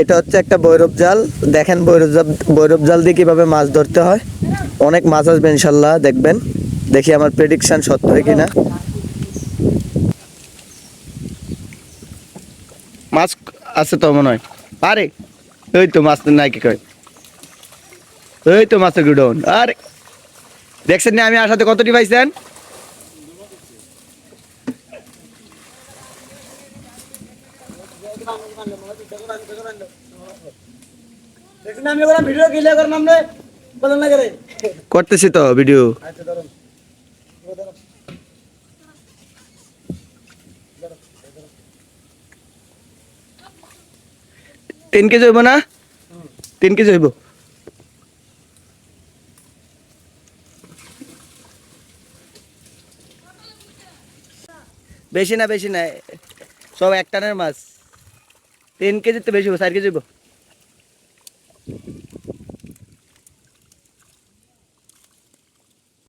এটা হচ্ছে একটা বৈরব জাল। দেখেন বৈরব জাল বৈরব জাল দিয়ে কীভাবে মাছ ধরতে হয়। অনেক মাছ আসবে ইনশাল্লাহ, দেখবেন। দেখি আমার প্রেডিকশন সত্য হয় কিনা। মাছ আছে তো মনে হয়। আরে ওই তো মাছ নাই কি কয়? ওই তো মাছের গুডন আরে, দেখছেন না আমি আসাতে কতটি পাইছেন দেখছেন আমি ওরা ভিডিও ক্লিয়ার করলাম রে বলেন না করে করতেছি তো ভিডিও তিন কেজি হইব না? তিন কেজি হইব। বেশি না বেশি না, সব এক টানের মাছ। তিন কেজির তো বেশি হইব চার কেজি হইব।